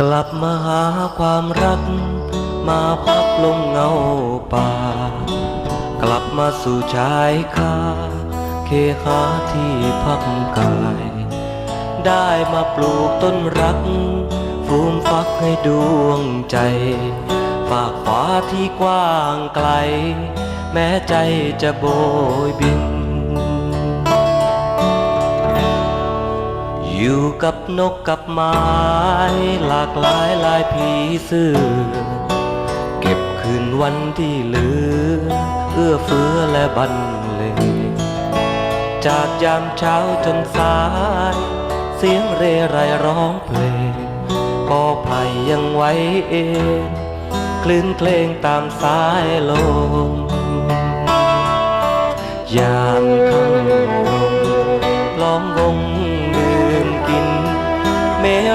กลับมาหาความรัก มาพักลงเงาป่า กลับมาสู่ชายคาเคหาที่พักกาย ได้มาปลูกต้นรักฟูมฟักให้ดวงใจ ฝากฟ้าที่กว้างไกล แม้ใจจะโบยบิน อยู่กับนกกับไม้หลากหลายลายผีเสื้อ เก็บคืนวันที่เหลือ เอื้อเฟื้อและบันเลงจากยามเช้าจนสาย เสียงเรไรร้องเพลงก็ไผ่ยังไว้เองคลื่นเพลงตามสายลมยามค่ำ